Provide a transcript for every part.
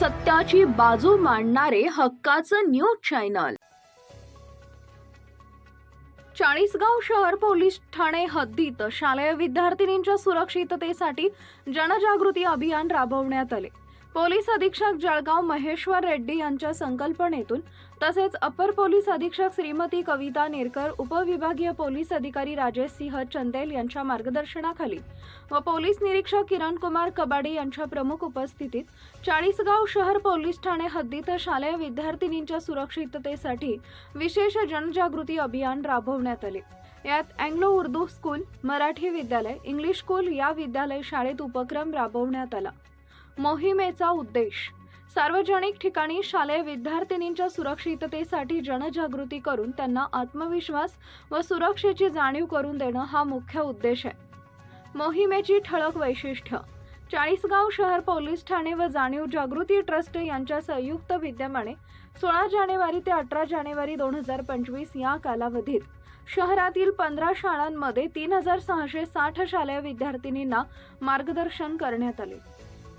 सत्याची बाजू मांडणारे हक्काचं न्यूज चॅनल. चाळीसगाव शहर पोलीस ठाणे हद्दीत शालेय विद्यार्थिनींच्या सुरक्षिततेसाठी जनजागृती अभियान राबवण्यात आले. पोलीस अधीक्षक जळगाव महेश्वर रेड्डी यांच्या संकल्पनेतून तसेच अपर पोलीस अधीक्षक श्रीमती कविता नेरकर उपविभागीय पोलीस अधिकारी राजेश सिंह चंदेल यांच्या मार्गदर्शनाखाली व पोलीस निरीक्षक किरण कुमार कबाडे यांच्या प्रमुख उपस्थितीत चाळीसगाव शहर पोलीस ठाणे हद्दीत शालेय विद्यार्थिनींच्या सुरक्षिततेसाठी विशेष जनजागृती अभियान राबवण्यात आले. यात अँग्लो उर्दू स्कूल मराठी विद्यालय इंग्लिश स्कूल या विद्यालय शाळेत उपक्रम राबवण्यात आला. मोहिमेचा उद्देश. सार्वजनिक ठिकाणी शालेय विद्यार्थिनींच्या सुरक्षिततेसाठी जनजागृती करून त्यांना आत्मविश्वास व सुरक्षेची जाणीव करून देणं हा मुख्य उद्देश आहे. मोहिमेची ठळक वैशिष्ट्य. चाळीसगाव शहर पोलीस ठाणे व जाणीव जागृती ट्रस्ट यांच्या संयुक्त विद्यमाने सोळा जानेवारी ते अठरा जानेवारी दोन हजार पंचवीस या कालावधीत शहरातील पंधरा शाळांमध्ये तीन हजार सहाशे साठ शालेय विद्यार्थिनींना मार्गदर्शन करण्यात आले.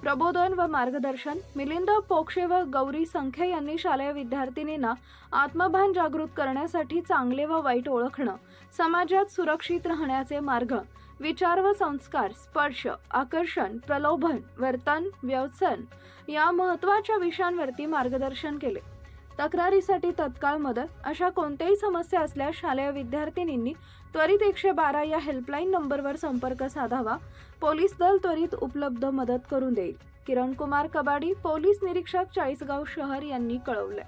प्रबोधन व मार्गदर्शन मिलिंद पोक्षे व गौरी संखे यांनी शालेय विद्यार्थिनींना आत्मभान जागृत करण्यासाठी चांगले व वाईट ओळखणं समाजात सुरक्षित राहण्याचे मार्ग विचार व संस्कार स्पर्श आकर्षण प्रलोभन वर्तन व्यसन या महत्त्वाच्या विषयांवरती मार्गदर्शन केले. तक्रारीसाठी तत्काळ मदत. अशा कोणत्याही समस्या असल्यास शालेय विद्यार्थिनींनी त्वरित एकशे बारा या हेल्पलाईन नंबरवर संपर्क साधावा. पोलीस दल त्वरित उपलब्ध मदत करून देईल. किरण कुमार कबाडी पोलीस निरीक्षक चाळीसगाव शहर यांनी कळवलंय.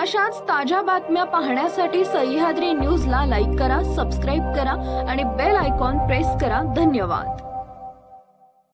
अशाच ताज्या बातम्या पाहण्यासाठी सह्याद्री न्यूजला लाईक करा सबस्क्राईब करा आणि बेल आयकॉन प्रेस करा. धन्यवाद.